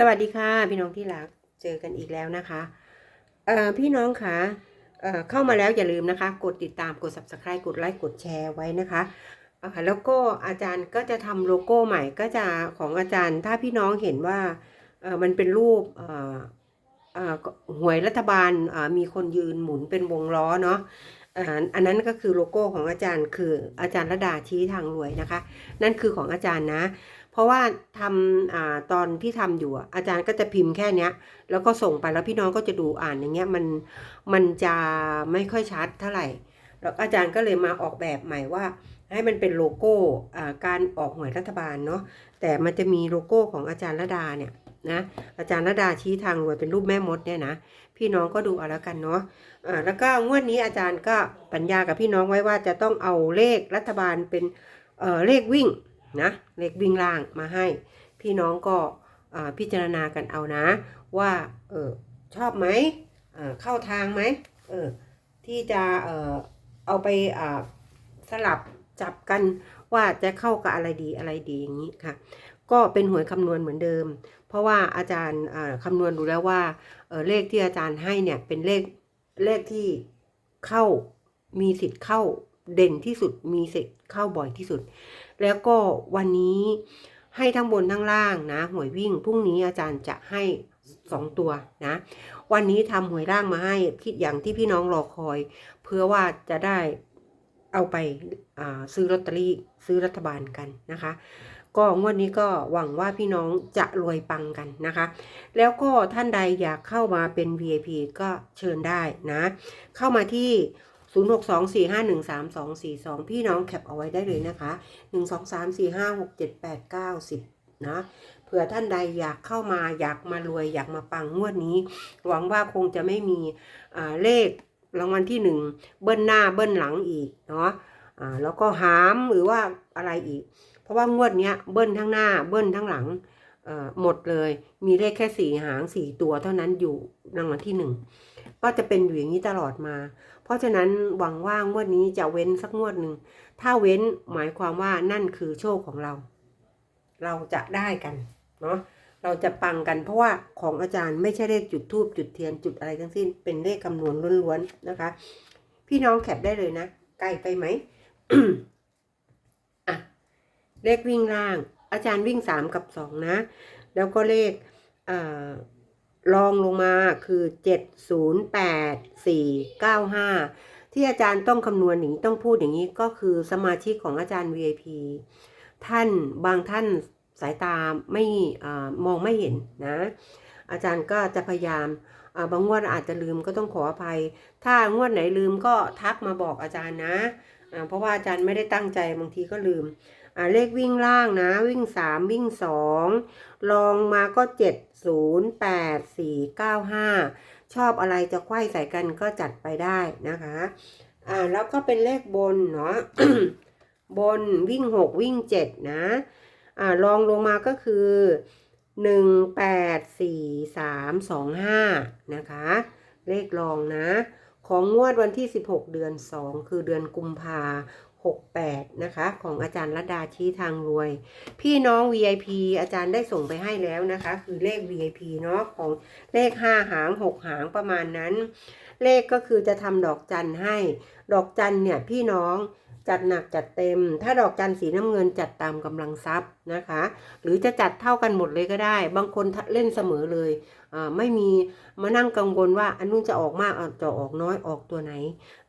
สวัสดีค่ะพี่น้องที่รักเจอกันอีกแล้วนะคะพี่น้องคะเอ่อเข้ามาแล้วอย่าลืมนะคะ กดติดตามกด subscribe กดไลค์กดแชร์ไว้นะคะอ่าแล้วก็อาจารย์ก็จะทำโลโก้ใหม่ก็จะของอาจารย์ ถ้าพี่น้องเห็นว่ามันเป็นรูปเอ่อเอ่อหวยรัฐบาลมีคนยืนหมุนเป็นวงล้อเนาะอันนั้นก็คือโลโก้ของอาจารย์คืออาจารย์ระดาชี้ทางรวยนะคะ นั่นคือของอาจารย์นะ ราะว่าทำอตอนที่ทำอยู่อาจารย์ก็จะพิมพ์แค่เนี้ย แล้วก็ส่งไปแล้วพี่น้องก็จะดูอ่านอย่างเงี้ยมันมันจะไม่ค่อยชัดเท่าไหร่ แล้วอาจารย์ก็เลยมาออกแบบใหม่ว่า ให้มันเป็นโลโก้การออกหวยรัฐบาลเนาะแต่มันจะมีโลโก้ของอาจารย์ระดาเนี่ยนะอาจารย์ระดาชี้ทางรวยเป็นรูปแม่มดเนี่ยนะพี่น้องก็ดูเอาแล้วกันเนาะอ่าแล้วก็งวดนี้อาจารย์ก็ปัญญากับพี่น้องไว้ว่าจะต้องเอาเลขรัฐบาลเป็นเอ่อเลขวิ่ง นะเลขวิ่งล่างมาให้ พี่น้องก็พิจารณากันเอานะ ว่าเออชอบไหมเเข้าทางไหมเออที่จะเออเอาไปสลับจับกันว่าจะเข้ากับอะไรดีอะไรดีอย่างนี้ค่ะ ก็เป็นหวยคำนวณเหมือนเดิม เพราะว่าอาจารย์อ่าคำนวณดูแล้วว่าเเลขที่อาจารย์ให้เนี่ยเป็นเลขเลขที่เข้ามีสิทธิ์เข้า เด่นที่สุดมีสิทธิ์เข้าบ่อยที่สุด แล้วก็วันนี้ให้ทั้งบนทั้งล่างนะ หวยวิ่งพรุ่งนี้อาจารย์จะให้สองตัวนะ วันนี้ทำหวยร่างมาให้คิดอย่างที่พี่น้องรอคอย เพื่อว่าจะได้เอาไปาซื้อลอตเตอรี่ซื้อรัฐบาลกันนะคะ ก็งวดนี้ก็หวังว่าพี่น้องจะรวยปังกันนะคะ แล้วก็ท่านใดอยากเข้ามาเป็น VIP ก็เชิญได้นะ เข้ามาที่ 0624513242 พี่น้องแคปเอาไว้ได้เลยนะคะ 12345678910นะเผื่อท่านใดอยากเข้ามาอยากมารวยอยากมาปังงวดนี้ หวังว่าคงจะไม่มีเลขรางวัลที่หนึ่งเบิ้ลหน้าเบิ้ลหลังอีกเนาะแล้วก็หามหรือว่าอะไรอีก เพราะว่างวดเนี้ยเบิ้ลทั้งหน้าเบิ้ลทั้งหลังหมดเลย มีเลขแค่สี่หางสี่ตัวเท่านั้นอยู่รางวัลที่หนึ่ง ก็จะเป็นอยู่อย่างนี้ตลอดมา เพราะฉะนั้นหวังว่างวดนี้จะเว้นสักงวดหนึ่ง ถ้าเว้นหมายความว่านั่นคือโชคของเรา เราจะได้กันเนาะ เราจะปังกันเพราะว่าของอาจารย์ไม่ใช่เลขจุดทูบจุดเทียนจุดอะไรทั้งสิ้น เป็นเลขคำนวณล้วนๆนะคะ พี่น้องแคปได้เลยนะ ใกล้ไปไหมอะ เลขวิ่งล่าง อาจารย์วิ่งสามกับสองนะ แล้วก็เลข เอ่อ รองลงมาคือเจ็ดศูนย์แปดสี่เก้าห้าที่อาจารย์ต้องคำนวณอย่างนี้ต้องพูดอย่างนี้ก็คือสมาชิกของอาจารย์ VIP ท่านบางท่านสายตาไม่อามองไม่เห็นนะ อาจารย์ก็จะพยายามบางงวดอาจจะลืมก็ต้องขออภัย ถ้างวดไหนลืมก็ทักมาบอกอาจารย์นะ เพราะว่าอาจารย์ไม่ได้ตั้งใจบางทีก็ลืม เลขวิ่งล่างนะ วิ่งสามวิ่งสองลองมาก็เจ็ดศูนย์แปดสี่เก้าห้าชอบอะไรจะไขว้ใส่กันก็จัดไปได้นะคะ อ่าแล้วก็เป็นเลขบนเนาะบนวิ่งหกวิ่งเจ็ดนะ อ่าลองลงมาก็คือหนึ่งแปดสี่สามสองห้านะคะ เลขรองนะ ของงวดวันที่ 16 เดือน 2 คือเดือนกุมภา 68 นะคะ ของอาจารย์ระดาชี้ทางรวย พี่น้อง VIP อาจารย์ได้ส่งไปให้แล้วนะคะ คือเลข VIP เนาะของเลข 5 หาง 6 หางประมาณนั้น เลขก็คือจะทำดอกจันให้ ดอกจันเนี่ยพี่น้องจัดหนักจัดเต็ม ถ้าดอกจันสีน้ำเงินจัดตามกำลังทรัพย์นะคะ หรือจะจัดเท่ากันหมดเลยก็ได้ บางคนเล่นเสมอเลย ไม่มีมานั่งกังวลว่าอันนู้นจะออกมากจะออกน้อยออกตัวไหน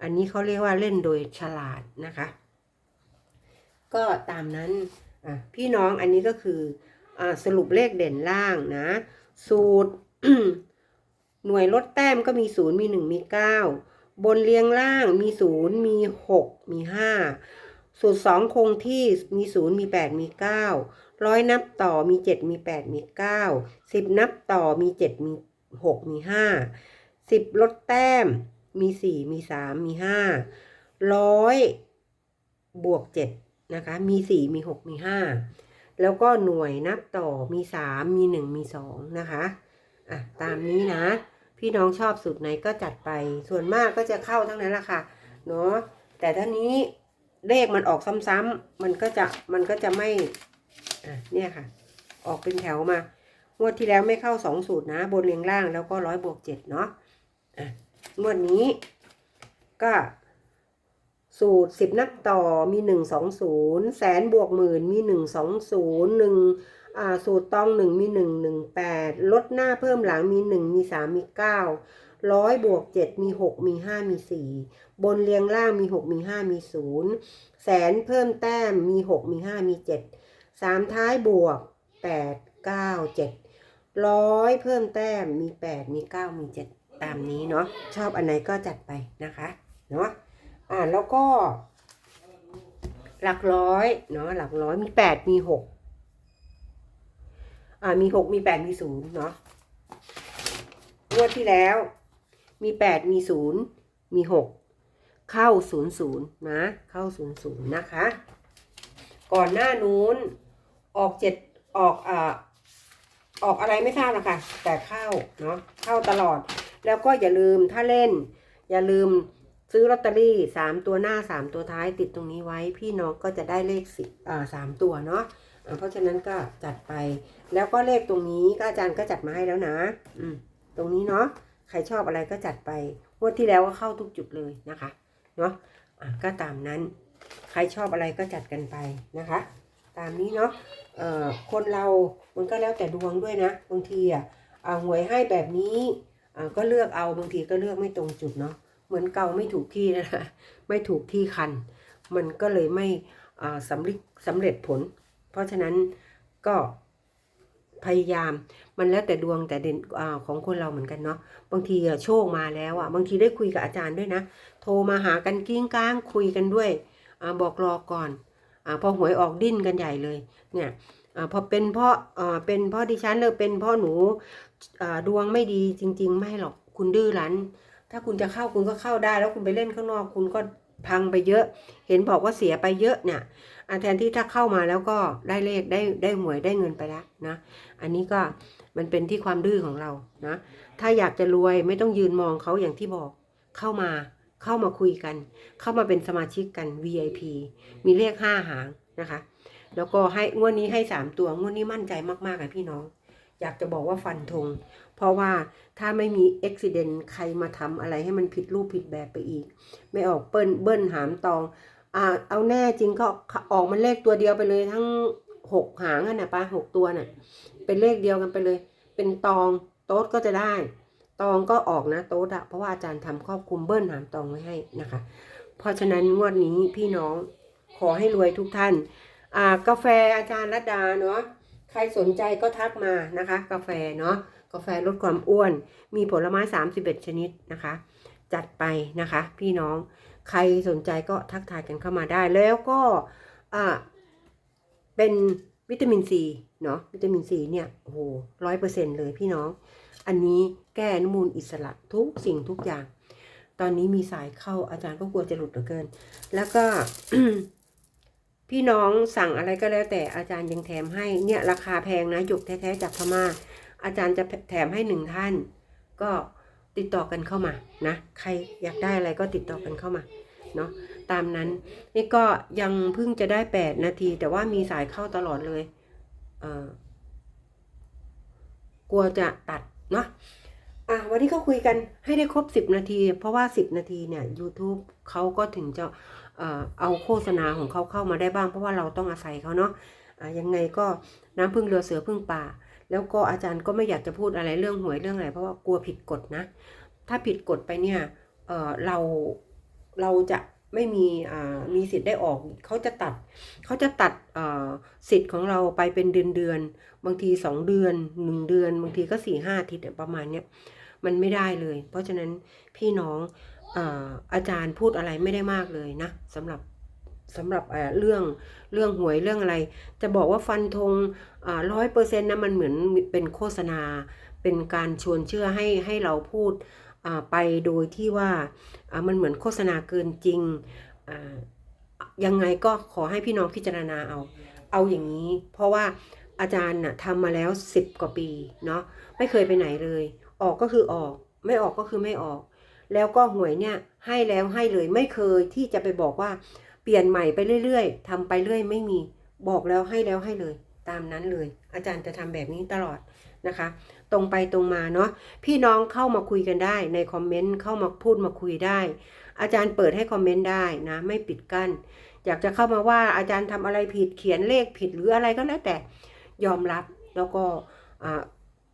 อันนี้เขาเรียกว่าเล่นโดยฉลาดนะคะ ก็ตามนั้นพี่น้องอันนี้ก็คืออสรุปเลขเด่นล่างนะ สูตรหน่วยลดแต้มก็มีศูนย์มีหนึ่งมีเก้าบนเรียงล่างมีศูนย์มีหกมีห้า สูตรสองคงที่มีศูนย์มีแปดมีเก้าร้อยนับต่อมีเจ็ดมีแปดมีเก้าสิบนับต่อมีเจ็ดมีหกมีห้าสิบลดแต้มมีสี่มีสามมีห้าร้อยบวกเจ็ดนะคะ มีสี่มีหกมีห้าแล้วก็หน่วยนับต่อมีสามมีหนึ่งมีสองนะคะ อะ ตามนี้นะ พี่น้องชอบสูตรไหนก็จัดไปส่วนมากก็จะเข้าทั้งนั้นแหละค่ะ เนาะแต่ท่านี้ เลขมันออกซ้ำๆมันก็จะมันก็จะไม่อะเนี่ยค่ะ ออกเป็นแถวมางวดที่แล้วไม่เข้าสองสูตรนะ บนเรียงล่างแล้วก็ร้อยบวกเจ็ดเนาะอะงวดนี้ก็สูตรสิบนักต่อมีหนึ่งสองศูนย์แสนบวกหมื่นมีหนึ่งสองศูนย์หนึ่งอ่าสูตรตองหนึ่งมีหนึ่งหนึ่งแปดลดหน้าเพิ่มหลังมีหนึ่งมีสามมีเก้า ร้อยบวกเจ็ดมีหกมีห้ามีสี่บนเรียงล่างมีหกมีห้ามีศูนย์แสนเพิ่มแต้มมีหกมีห้ามีเจ็ดสามท้ายบวกแปดเก้าเจ็ดร้อยเพิ่มแต้มมีแปดมีเก้ามีเจ็ดตามนี้เนาะชอบอันไหนก็จัดไปนะคะเนาะอ่าแล้วก็ หลักร้อยเนาะหลักร้อยมีแปดมีหกอ่ามีหกมีแปดมีศูนย์เนาะงวดที่แล้ว มีแปดมีศูนย์มีหกเข้าศูนย์ศูนย์นะ เข้าศูนย์ศูนย์นะคะ ก่อนหน้านู้น ออกเจ็ดออกอ่าออกอะไรไม่ทราบหรอกค่ะแต่เข้า เนาะเข้าตลอด แล้วก็อย่าลืมถ้าเล่น อย่าลืมซื้อลอตเตอรี่สามตัวหน้าสามตัวท้ายติดตรงนี้ไว้ พี่น้องก็จะได้เลขสิอ่าสามตัวเนาะเพราะฉะนั้นก็จัดไป แล้วก็เลขตรงนี้ก็อาจารย์ก็จัดมาให้แล้วนะ อืม ตรงนี้เนาะ ใครชอบอะไรก็จัดไปงวดที่แล้วก็เข้าทุกจุดเลยนะคะเนาะอะก็ตามนั้นใครชอบอะไรก็จัดกันไปนะคะ ตามนี้เนาะเอ่อคนเรามันก็แล้วแต่ดวงด้วยนะบางทีอะอ่าหวยให้แบบนี้อ่าก็เลือกเอาบางทีก็เลือกไม่ตรงจุดเนาะเหมือนเกาไม่ถูกที่นะคะไม่ถูกที่คัน มันก็เลยไม่สำเร็จสำเร็จผล เพราะฉะนั้นก็ พยายาม มันแล้วแต่ดวงแต่เด่นอของคนเราเหมือนกันเนาะบางทีโชคมาแล้วอะบางทีได้คุยกับอาจารย์ด้วยนะ โทรมาหากันกิ้งก้างคุยกันด้วยอบอกรอก่อนอพอหวยออกดิ้นกันใหญ่เลยเนี่ยอพอเป็นเพ่ออ่าเป็นเพ่อดิฉันเลยเป็นเพ่อหนูดวงไม่ดีจริง ๆ ไม่หรอกคุณดื้อรั้น ถ้าคุณจะเข้าคุณก็เข้าได้ แล้วคุณไปเล่นข้างนอกคุณก็ พังไปเยอะ เห็นบอกว่าเสียไปเยอะเนี่ยอแทนที่ถ้าเข้ามาแล้วก็ได้เลขได้ได้หวยได้เงินไปแล้วนะ อันนี้ก็มันเป็นที่ความดื้อของเรานะ ถ้าอยากจะรวยไม่ต้องยืนมองเขาอย่างที่บอกเข้ามาเข้ามาคุยกัน เข้ามาเป็นสมาชิกกัน VIP มีเลขห้าหางนะคะ แล้วก็ให้งวดนี้ให้สามตัวงวดนี้มั่นใจมากๆอะพี่น้อง อยากจะบอกว่าฟันธงเพราะว่าถ้าไม่มีอุบิเหตุใครมาทำอะไรให้มันผิดรูปผิดแบบไปอีก ไม่ออกเปิ้ลเบิ้ลหามตองอ่าเอาแน่จริงก็ออกมันเลขตัวเดียวไปเลยทั้งหกหางอะนะป้าหกตัวน่ะเป็นเลขเดียวกันไปเลย เป็นตองโต๊ดก็จะได้ ตองก็ออกนะโต๊ดอะเพราะว่าอาจารย์ทำครอบคลุมเบิ้ลหามตองไว้ให้นะคะ เพราะฉะนั้นงวดนี้พี่น้องขอให้รวยทุกท่าน อ่ากาแฟอาจารย์รัตดาเนาะ ใครสนใจก็ทักมานะคะ กาแฟเนาะกาแฟลดความอ้วน มีผลไม้ 31 ชนิดนะคะ จัดไปนะคะ พี่น้องใครสนใจก็ทักทายกันเข้ามาได้แล้วก็อ่าเป็นวิตามินซีเนาะวิตามินซีเนี่ยโอ้โหร้อยเปอร์เซ็นเลยพี่น้อง อันนี้แก้อนุมูลอิสระทุกสิ่งทุกอย่าง ตอนนี้มีสายเข้าอาจารย์ก็กลัวจะหลุดเหลือเกิน แล้วก็ พี่น้องสั่งอะไรก็แล้วแต่อาจารย์ยังแถมให้เนี่ยราคาแพงนะหยกแท้ๆจากพม่า อาจารย์จะแถมให้หนึ่งท่าน ก็ติดต่อกันเข้ามานะใครอยากได้อะไรก็ติดต่อกันเข้ามาเนาะตามนั้นนี่ก็ยังเพิ่งจะได้แปดนาที แต่ว่ามีสายเข้าตลอดเลยเออกลัวจะตัดเนาะอะวันนี้ก็คุยกันให้ได้ครบสิบนาที เพราะว่าสิบนาทีเนี่ย YouTube เขาก็ถึงจะ เอาโฆษณาของเขาเข้ามาได้บ้างเพราะว่าเราต้องอาศัยเขาเนาะยังไงก็น้ำพึ่งเรือเสือพึ่งป่า แล้วก็อาจารย์ก็ไม่อยากจะพูดอะไรเรื่องหวยเรื่องอะไรเพราะว่ากลัวผิดกฎนะ ถ้าผิดกฎไปเนี่ยเเราเราจะไม่มีมีสิทธิ์ได้ออกเขาจะตัดเขาจะตัดสิทธิ์ของเราไปเป็นเดือนเดือนบางทีสองเดือนหนึ่งเดือน บางทีก็สี่ห้าทิตย์อะประมาณเนี้ยมันไม่ได้เลย เพราะฉะนั้นพี่น้อง อาจารย์พูดอะไรไม่ได้มากเลยนะสำหรับสำหรับเรื่องเรื่องหวยเรื่องอะไร จะบอกว่าฟันธงร้อยเปอร์เซ็นต์นะมันเหมือนเป็นโฆษณา เป็นการชวนเชื่อให้ให้เราพูดไปโดยที่ว่ามันเหมือนโฆษณาเกินจริงยังไงก็ขอให้พี่น้องพิจารณาเอา เอาอย่างนี้ เพราะว่าอาจารย์น่ะทำมาแล้วสิบกว่าปีเนาะไม่เคยไปไหนเลย ออกก็คือออก ไม่ออกก็คือไม่ออก แล้วก็หวยเนี่ยให้แล้วให้เลยไม่เคยที่จะไปบอกว่าเปลี่ยนใหม่ไปเรื่อยๆทำไปเรื่อยไม่มีบอกแล้วให้แล้วให้เลย ตามนั้นเลย อาจารย์จะทำแบบนี้ตลอดนะคะ ตรงไปตรงมาเนาะพี่น้องเข้ามาคุยกันได้ในคอมเมนต์เข้ามาพูดมาคุยได้ อาจารย์เปิดให้คอมเมนต์ได้นะ ไม่ปิดกั้นอยากจะเข้ามาว่าอาจารย์ทำอะไรผิดเขียนเลขผิดหรืออะไรก็แล้วแต่ยอมรับแล้วก็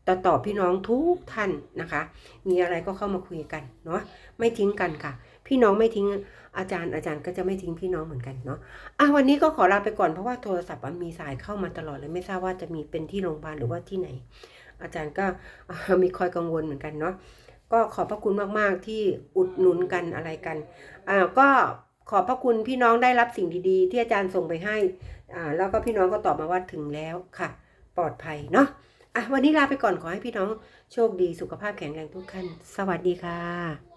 อ่าตตอพี่น้องทุกท่านนะคะ มีอะไรก็เข้ามาคุยกันเนาะไม่ทิ้งกันค่ะ พี่น้องไม่ทิ้งอาจารย์อาจารย์ก็จะไม่ทิ้งพี่น้องเหมือนกันเนาะอะวันนี้ก็ขอลาไปก่อนเพราะว่าโทรศัพท์มันมีสายเข้ามาตลอดเลยไม่ทราบว่าจะมีเป็นที่โรงพยาบาลหรือว่าที่ไหน อาจารย์ก็มีคอยกังวลเหมือนกันเนาะก็ขอบพระคุณมากๆที่อุดหนุนกันอะไรกันอ่าก็ขอบพระคุณพี่น้องได้รับสิ่งดีๆ ที่อาจารย์ส่งไปให้อ่าแล้วก็พี่น้องก็ตอบมาว่าถึงแล้วค่ะ ปลอดภัยเนาะ อะวันนี้ลาไปก่อนขอให้พี่น้องโชคดีสุขภาพแข็งแรงทุกท่านสวัสดีค่ะ